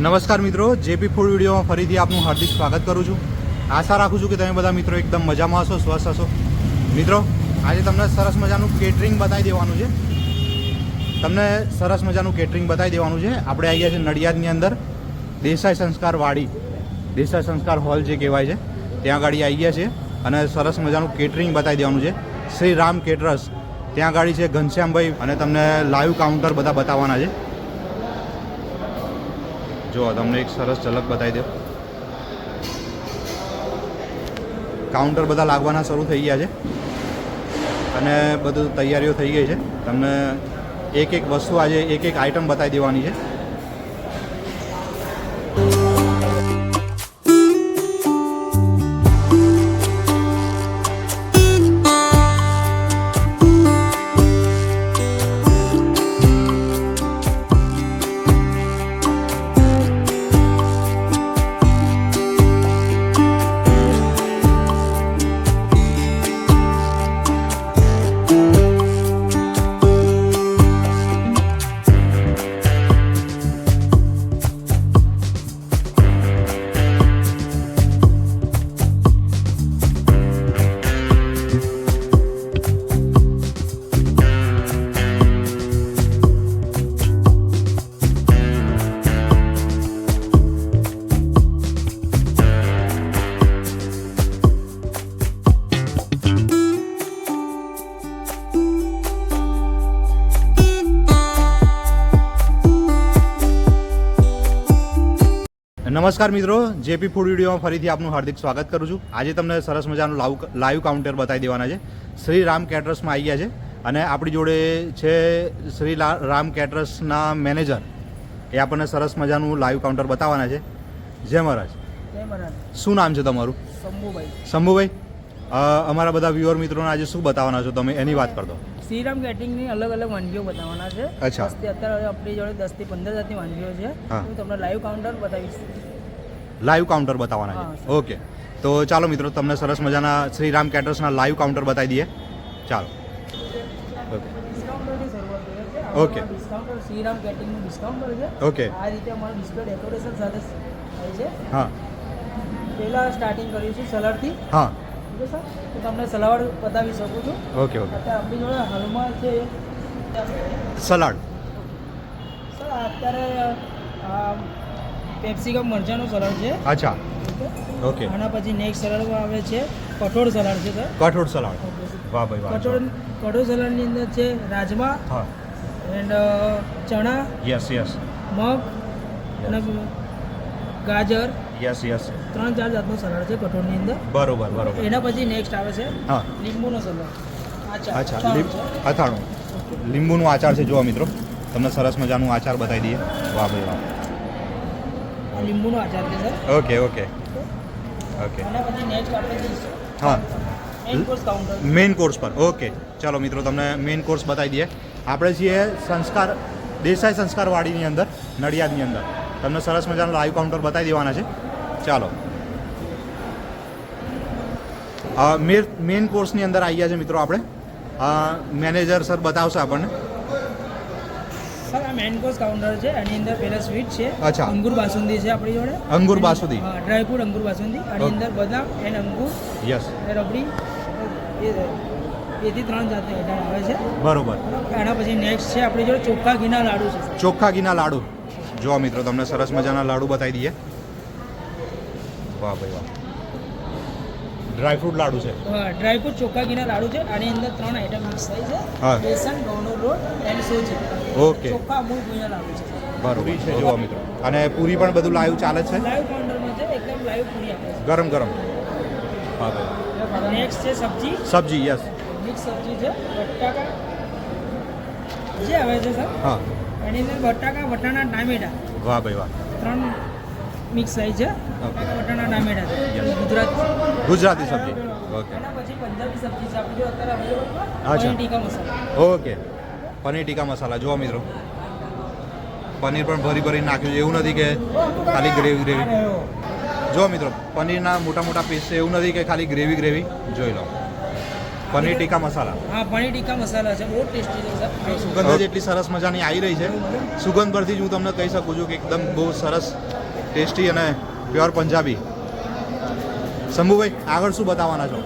નમસ્કાર મિત્રો, JP food વિડીયોમાં ફરીથી આપનું હાર્દિક સ્વાગત કરું છું. આશા રાખું છું કે તમે બધા મિત્રો એકદમ મજામાં હશો, સ્વસ્થ હશો. મિત્રો, આજે તમને સરસ મજાનું કેટરિંગ બતાવી દેવાનું છે. તમને સરસ મજાનું કેટરિંગ બતાવી દેવાનું છે. આપણે આવી ગયા છે નડિયાદની અંદર. દેસાઈ સંસ્કાર વાડી. દેસાઈ સંસ્કાર હોલ જે કહેવાય છે, ત્યાં ગાડી આવી ગયા છે અને સરસ મજાનું કેટરિંગ બતાવી દેવાનું છે. શ્રી રામ કેટરસ ત્યાં ગાડી છે ઘનશ્યામભાઈ અને તમને લાઈવ કાઉન્ટર બધા બતાવવાના છે. જો, તમને એક સરસ ઝલક બતાવી દો કાઉન્ટર બધા લાગવાના શરૂ થઈ ગયા છે. અને બધું તૈયારીઓ થઈ ગઈ છે. તમને એક એક વસ્તુ આજે એક એક આઈટમ બતાવી દેવાની છે. નમસ્કાર મિત્રો જેપી ફૂડ વિડીયોમાં ફરીથી આપનું હાર્દિક સ્વાગત કરું છું. આજે તમને સરસ મજાનું લાવ લાઈવ કાઉન્ટર બતાવી દેવાના છે. શ્રી રામ કેટરસમાં આવી ગયા છે અને આપણી જોડે છે શ્રી રામ કેટરસના મેનેજર. એ આપણને સરસ મજાનું લાઈવ કાઉન્ટર બતાવવાના છે. જય મહારાજ. શું નામ છે તમારું? શંભુભાઈ. શંભુભાઈ અમારા બધા વ્યુઅર મિત્રોને આજે શું બતાવવાના છો તમે? એની વાત કરતો શ્રીરામ કેટરિંગની અલગ અલગ વાનગીઓ બતાવવાના છે. અચ્છા. અત્યારે આપણી જોડે દસથી પંદર જાતની વાનગીઓ છે. હું તમને લાઈવ કાઉન્ટર બતાવીશ. લાઈવ કાઉન્ટર બતાવવાના છે. ઓકે. તો ચાલો મિત્રો તમને સરસ મજાના શ્રી રામ કેટર્સના લાઈવ કાઉન્ટર બતાવી દઈએ. ચાલો. ઓકે. શ્રીરામ કેટરિંગનું ડિસ્કાઉન્ટર છે. ઓકે. આ રીતે અમારું ડિસ્પ્લે ડેકોરેશન સાથે થાય છે. હા. પહેલાં સ્ટાર્ટિંગ કર્યું છે સલાડથી. હા. સર? તો તમને સલાડ બતાવી શકું છું. Okay okay. આપણી જોડે હાલમાં છે સલાડ. સર અત્યારે આ પેપ્સિકમ મરચાંનું સલાડ છે. અચ્છા. ઓકે. આના પછી નેક્સ્ટ સલાડ આવે છે કઠોળ સલાડ છે સર. કઠોળ સલાડ. વાહ ભાઈ વાહ. કઠોળ કઠોળ સલાડની અંદર છે રાજમા હા. એન્ડ ચણા. Yes yes. મગ અને ગાજર. Yes yes. ત્રણ ચાર જાતનું સલાડ છે કઠોળની અંદર. બરોબર બરોબર. એના પછી નેક્સ્ટ આવે છે હા. લીંબુનો સલાડ. અચ્છા અચ્છા અથાણું લીંબ- અથાણું. લીંબુનું આચાર છે જુઓ મિત્રો. તમને સરસ મજાનું આચાર બતાવી દઈએ. વાહ ભાઈ વાહ. લીંબુનો આચાર છે સર. Okay okay. ઓકે. અને પછી નેક્સ્ટ આપણે જઈશું. હા. મેઇન કોર્સ પર. ઓકે. ચાલો મિત્રો તમને મેઇન કોર્સ બતાવી દઈએ. આપણે છીએ સંસ્કાર દેસાઈ સંસ્કારવાડીની અંદર નડિયાદની અંદર. તમને સરસ મજાનું લાઈવ કાઉન્ટર બતાવી દેવાના છે. ચાલો. મેઇન કોર્સની અંદર આવી ગયા છે મિત્રો આપણે. મેનેજર સર બતાવશે આપણને. સર આ મેઇન કોર્સ કાઉન્ટર છે એની અંદર પહેલા સ્વીટ છે અચ્છા. અંગુર બાસુંદી છે આપણી જોડે. અંગુર બાસુંદી. હા ડ્રાયફ્રૂટ અંગુર બાસુંદી અને અંદર બદામ એન્ડ અંગુર યસ એ રબડી એ એથી ત્રણ જાતે આવે છે. બરોબર. એના પછી નેક્સ્ટ છે આપણી જોડે ચોખ્ખા ઘીના લાડુ છે ચોખ્ખા ઘીના લાડુ. જો મિત્રો તમને સરસ મજાના લાડુ બતાવી દઈએ. વાહ ભાઈ વાહ. ડ્રાયફ્રૂટ લાડુ છે. ડ્રાયફ્રૂટ ચોખ્ખા ઘીના લાડુ છે. આની અંદર ત્રણ આઈટમ મિક્સ થાય છે. હા. બેસન ઘઉંનો લોટ એન્ડ સોજી. ઓકે. ચોખ્ખા અમૂલ ઘીના લાડુ છે. પૂરી છે જોવા મિત્રો. અને પૂરી પણ બધું લાઈવ ચાલે છે? લાઈવ કાઉન્ટરમાં છે એકદમ લાઈવ પૂરી આપે ગરમ ગરમ. હા ભાઈ નેક્સ્ટ છે સબ્જી. સબ્જી યસ મિક્સ સબ્જી છે બટાકા. જે આવે છે સર. હા. એની અંદર બટાકા વટાણા ટામેટા. વાહ ભાઈ વાહ. ત્રણ મિક્સ થાય છે. વટાણા ટામેટા છે. ગુજરાત ગુજરાતી સબ્જી. ઓકે પછી પંજાબી સબ્જી છે. આપણે જો અત્યારે અવેલેબલ. પનીર ટીકા મસાલા. ઓકે પનીર ટીકા મસાલા. જુઓ મિત્રો. પનીર પણ ભરી ભરી નાખ્યું છે. એવું નથી કે ખાલી ગ્રેવી ગ્રેવી જુઓ મિત્રો. પનીરના મોટા મોટા પીસ છે. એવું નથી કે ખાલી ગ્રેવી ગ્રેવી જોઈ લો. પનીર ટીકા મસાલા. હા પનીર ટીકા મસાલા છે. બહુ ટેસ્ટી છે સર સુગંધ જ એટલી સરસ મજાની આવી રહી છે. સુગંધ પરથી જ હું તમને કહી શકું છું કે એકદમ બહુ સરસ ટેસ્ટી અને પ્યોર પંજાબી. શંભુભાઈ આગળ શું બતાવવાના છો?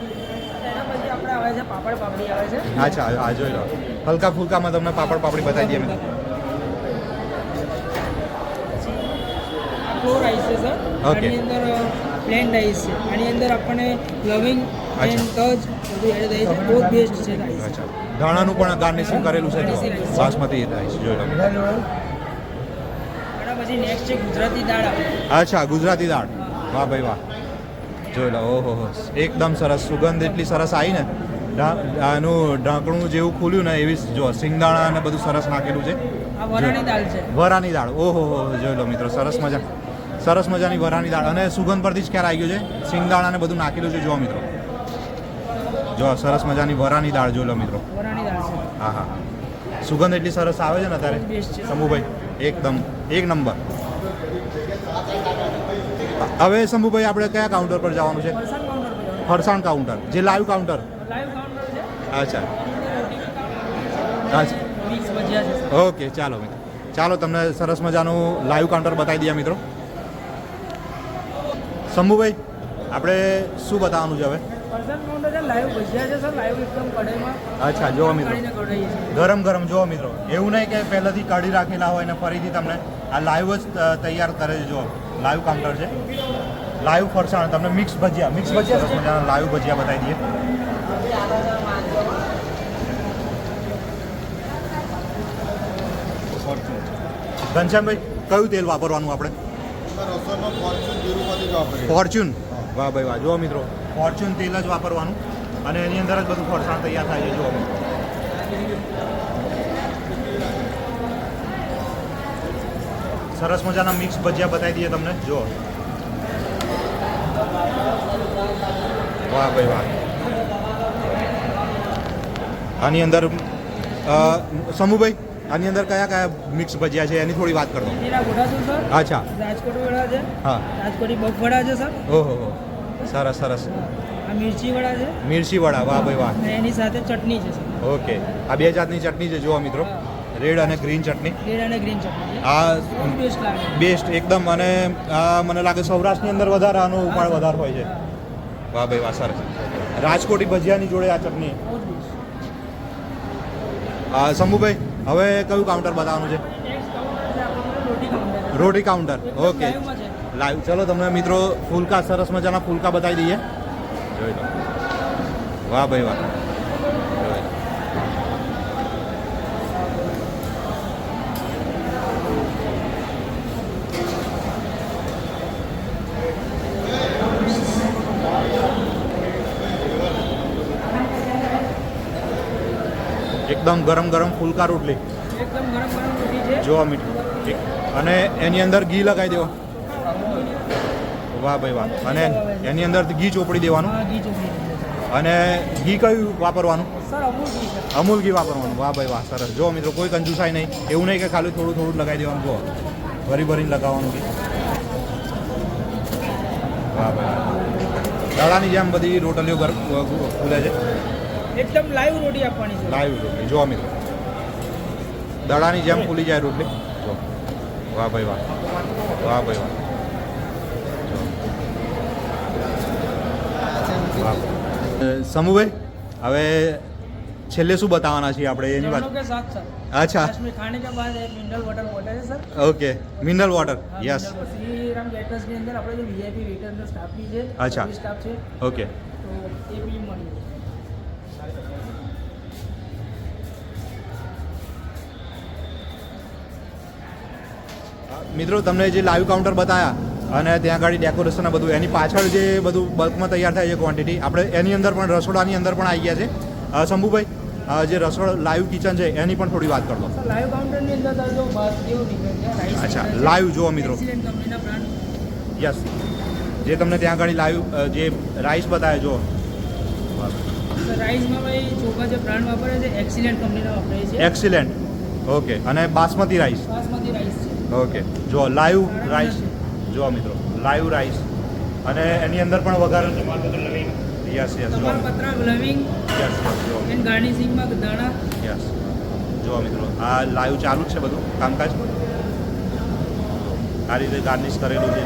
અચ્છા આ જોઈ લો. હલકા ફુલકામાં તમને પાપડ પાપડી બતાવી દઈએ મેં. રાઈસ. આની અંદર પ્લેન રાઈસ છે. આની અંદર આપણને લવિંગ ધાણાનું પણ ગાર્નિશિંગ કરેલું છે. બાસમતી રાઈસ જોઈ લો. પછી નેક્સ્ટ છે ગુજરાતી દાળ અચ્છા ગુજરાતી દાળ. વાહ ભાઈ વાહ. જોઈ લો ઓહો હો એકદમ સરસ સુગંધ એટલી સરસ આવી ને. આનું ઢાંકણું જેવું ખુલ્યું ને એવી જો સિંગદાણા ને બધું સરસ નાખેલું છે. વરાની દાળ છે. વરાની દાળ. ઓહો હો જોઈ લો મિત્રો સરસ મજા. સરસ મજાની વરાની દાળ. અને સુગંધ પરથી જ ક્યારે આવી ગયું છે? સિંગદાણા ને બધું નાખેલું છે જો મિત્રો. જો સરસ મજાની વરાની દાળ જોઈ લો મિત્રો. હા હા સુગંધ એટલી સરસ આવે છે ને અત્યારે? શંભુભાઈ. એકદમ. એક નંબર. હવે શંભુભાઈ આપણે કયા કાઉન્ટર પર જવાનું છે? ફરસાણ કાઉન્ટર જે લાઈવ કાઉન્ટર અચ્છા. અચ્છા. ઓકે ચાલો મિત્રો. ચાલો તમને સરસ મજાનું લાઈવ કાઉન્ટર બતાવી દઈએ મિત્રો. શંભુભાઈ આપણે શું બતાવવાનું છે હવે? ફરસાણ કાઉન્ટર છે લાઈવ ભજીયા છે સર લાઈવ એકદમ કઢાઈમાં અચ્છા જો મિત્રો. ગરમ ગરમ જો મિત્રો. એવું નહીં કે પહેલાંથી કાઢી રાખેલા હોય ને ફરીથી તમને આ લાઈવ જ તૈયાર કરે છે જો લાઈવ કાઉન્ટર છે. લાઈવ ફરસાણ તમને મિક્સ ભજીયા મિક્સ ભજીયા સરસ મજાના લાઈવ ભજીયા બતાવી દઈએ. ઘનશ્યામભાઈ કયું તેલ વાપરવાનું આપણે? ફોર્ચ્યુન વાહ ભાઈ વાહ. જુઓ મિત્રો ફોર્ચ્યુન તેલ જ વાપરવાનું. અને એની અંદર જ બધું ફરસાણ તૈયાર થાય છે, જુઓ સરસ મજાના મિક્સ ભજીયા બતાવી દઈએ તમને, જુઓ. વાહ ભાઈ વાહ. આની અંદર સમૂહભાઈ આની અંદર કયા કયા મિક્સ ભજીયા છે એની થોડી વાત કરો. છે સર. અચ્છા. રાજકોટ વડા છે. હા. રાજકોટી બફ વડા છે સર. ઓહો સરસ સરસ. આ મિર્ચી વડા છે. મિર્ચી વડા વાહ ભાઈ વાહ. એની સાથે ચટણી છે સર. ઓકે. આ બે જાતની ચટણી છે જુઓ મિત્રો. રેડ અને ગ્રીન ચટણી. રેડ અને ગ્રીન ચટણી આ બેસ્ટ લાગે. બેસ્ટ એકદમ. અને આ મને લાગે સૌરાષ્ટ્રની અંદર વધારે આનો ઉપાડ વધારે હોય છે. વાહ ભાઈ વાહ સરસ. રાજકોટી ભજીયાની જોડે આ ચટણી. શંભુભાઈ હવે કયું કાઉન્ટર બતાવવાનું છે? રોટી કાઉન્ટર ઓકે. લાઈવ ચલો તમને મિત્રો ફૂલકા, સરસ મજાના ફૂલકા બતાવી દઈએ. જોઈ લો. વાહ ભાઈ, વાહ. એકદમ ગરમ ગરમ ફૂલકા રોટલી. એકદમ ગરમ ગરમ રોટી છે. જોવા મીઠું. અને એની અંદર ઘી લગાવી દેવો. વાહ ભાઈ વાહ. અને એની અંદર ઘી ચોપડી દેવાનું. ઘી અને ઘી કયું વાપરવાનું? અમૂલ ઘી વાપરવાનું. વાહ ભાઈ વાહ સરસ. જો મિત્રો કોઈ કંજુસાઈ નહીં. એવું નહીં કે ખાલી થોડું થોડું લગાવી દેવાનું. જો ભરી ભરીને લગાવવાનું ઘી. વાહ ભાઈ દાડાની જેમ બધી રોટલીઓ ગર ખુલે છે. એકદમ લાઈવ રોટી આપવાની છે. લાઈવ રોટલી જોવા મિત્રો. દડાની જેમ ફૂલી જાય રોટલી. જો. વાહ ભાઈ વાહ. વાહ ભાઈ વાહ. સમુભાઈ હવે છેલ્લે શું બતાવવાના છીએ આપણે એની વાત? અચ્છા. Mineral water water sir? Okay mineral water yes Shriram વેટર્સની અંદર આપણે જે વીઆઈપી વેટર્સ સ્ટાફ છે અચ્છા. સ્ટાફ છે ઓકે તો એ બી મિત્રો તમને જે લાઈવ કાઉન્ટર બતાવ્યા અને ત્યાં આગળ ડેકોરેશન બધું એની પાછળ જે બધું બલ્કમાં તૈયાર થાય છે ક્વોન્ટિટી આપણે એની અંદર પણ રસોડાની અંદર પણ આવી ગયા છે. શંભુભાઈ જે રસોડા લાઈવ કિચન છે એની પણ થોડી વાત કરતો લાઈવ અંદર રાઈસ અચ્છા લાઈવ જુઓ મિત્રો. યસ જે તમને ત્યાં આગળ લાઈવ જે રાઈસ બતાવે જો સર રાઈસમાં ભાઈ ચોખા જે બ્રાન્ડ વાપરે છે એક્સિલેન્ટ કંપનીના વાપરે છે. એક્સિલેન્ટ ઓકે અને બાસમતી રાઈસ બાસમતી રાઈસ છે. ઓકે. જો લાઈવ રાઈસ જો મિત્રો લાઈવ રાઈસ અને એની અંદર પણ વઘાર યસ યસ જો. યસ યસ જો. જો મિત્રો આ લાઈવ ચાલુ જ છે બધું? કામકાજ? આ રીતે ગાર્નિશ કરેલું છે.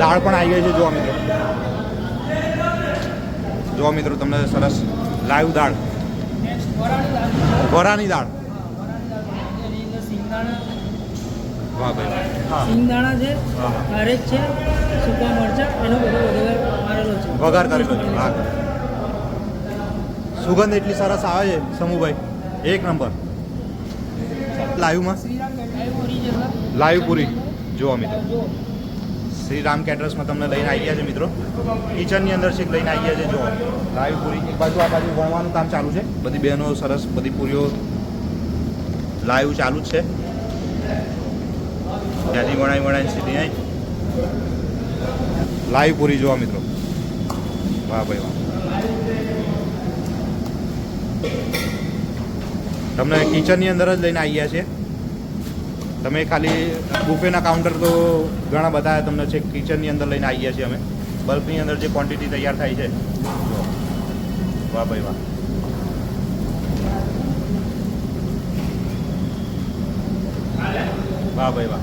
દાળ પણ આવી ગઈ છે જોવા મિત્રો. જો મિત્રો તમને સરસ લાઈવ દાળ. વરાની દાળ. વાહ ભાઈ હા. સિંગદાણા છે હા. ખારેક છે સૂકા મરચાં એનો બધો વઘાર મારેલો છે. વઘાર કરેલો છે હા. સુગંધ એટલી સરસ આવે છે સમુભાઈ. એક નંબર. લાઈવમાં? લાઈવ પૂરી. જોવા મિત્રો શ્રી રામ કેટરસમાં તમને લઈને આવી ગયા છે મિત્રો. કિચનની અંદર છે લઈને આવી ગયા છે જો લાઈવ પૂરી. એક બાજુ આ બાજુ વણવાનું કામ ચાલુ છે. બધી બહેનો સરસ બધી પૂરીઓ લાઈવ ચાલુ જ છે. ત્યાંથી વણાઈ વણાઈ સીધી અહીં. લાઈવ પૂરી જોવા મિત્રો. વાહ ભાઈ વાહ. તમને કિચનની અંદર જ લઈને આવી ગયા છે. તમે ખાલી બુફેના કાઉન્ટર તો ઘણા બધા તમને છે કિચનની અંદર લઈને આવી ગયા છીએ અમે. બલ્બની અંદર જે ક્વોન્ટિટી તૈયાર થાય છે. વાહ ભાઈ વાહ. વાહ ભાઈ વાહ.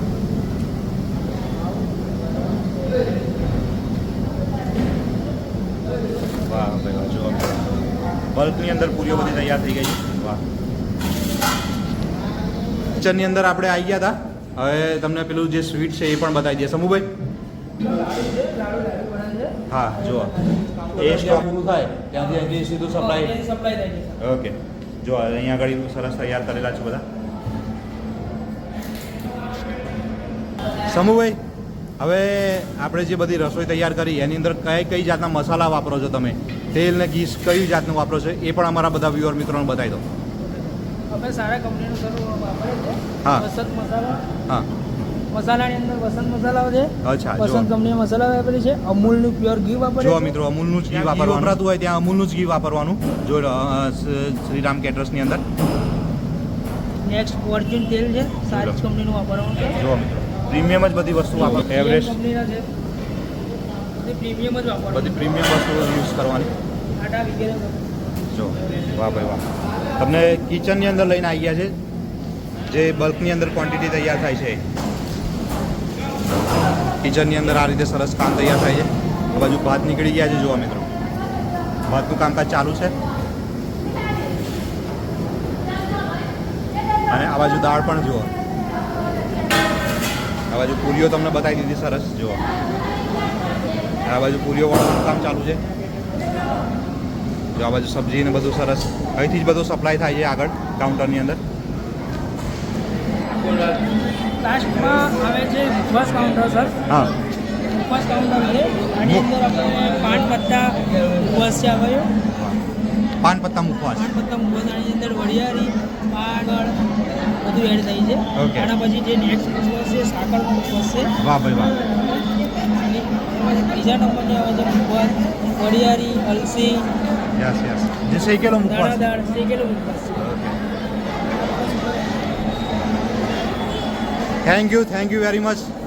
વાહ ભાઈ વાહ, જો. બલ્કની અંદર પૂરીઓ બધી તૈયાર થઈ ગઈ છે. વાહ. કિચનની અંદર આપણે આવી ગયા હતા હવે તમને પેલું જે સ્વીટ છે એ પણ બતાવી દઈએ. સમુભાઈ? હા જુઓ. એ સ્ટોક પૂરું થાય ત્યાંથી અહીંથી સીધું સપ્લાય ઓકે. જો અહીંયા આગળ સરસ તૈયાર કરેલા છે બધા. સમુભાઈ હવે આપણે જે બધી રસોઈ તૈયાર કરી એની અંદર કઈ કઈ જાતના મસાલા વાપરો છો તમે? તેલ ને ઘી કઈ જાતનું વાપરો છો? એ પણ અમારા બધા વ્યુઅર મિત્રોને બતાવી દો અમે સારા કંપનીનું સર વાપરે છે હા. વસંત મસાલા હા. મસાલાની અંદર વસંત મસાલાઓ છે. અચ્છા વસંત કંપની મસાલા વાપરી છે. અમૂલનું પ્યોર ઘી વાપરે જો મિત્રો અમૂલનું જ ઘી વાપરવાનું. વપરાતું હોય ત્યાં અમૂલનું જ ઘી વાપરવાનું. જો શ્રીરામ કેટરસની અંદર. નેક્સ્ટ ફોર્ચ્યુન તેલ છે. સારી જ કંપનીનું વાપરવાનું છે. જો મિત્રો. પ્રીમિયમ જ બધી વસ્તુ વાપર પ્રીમિયમ કંપનીના છે. બધી પ્રીમિયમ જ વાપરવાની. બધી પ્રીમિયમ વસ્તુઓ યુઝ કરવાની. આટા વગેરે. જો વાહ ભાઈ વાહ. તમને કિચનની અંદર લઈને આવી ગયા છે જે બલ્કની અંદર ક્વોન્ટિટી તૈયાર થાય છે. કિચનની અંદર આ રીતે સરસ કામ તૈયાર થાય છે. આ બાજુ ભાત નીકળી ગયા છે જોવા મિત્રો. ભાતનું કામકાજ ચાલુ છે. અને આ બાજુ દાળ પણ જુઓ. આ બાજુ પૂરીઓ તમને બતાવી દીધી, સરસ, જુઓ. આ બાજુ પૂરીઓ વાળવાનું કામ ચાલુ છે. જો આ બાજુ સબ્જી ને બધું સરસ. અહીંથી જ બધું સપ્લાય થાય છે આગળ કાઉન્ટરની અંદર. લાસ્ટમાં આવે છે મુખવાસ કાઉન્ટર સર હા. મુખવાસ કાઉન્ટર છે આની અંદર આપણે પાન પત્તા મુખવાસ છે આવે પાન પત્તા મુખવાસ પાન પત્તા મુખવાસ આની અંદર વરિયાળી પાગળ બધું એડ થઈ છે. આના પછી જે નેક્સ્ટ છે સાકરનો છે. વાહ ભાઈ વાહ. ત્રીજા નંબરની આવે છે મુખવાસ વરિયાળી અલસી યસ યસ જે શેકેલો મુખવાસ દાળ શેકેલો મુખવાસ thank you thank you very much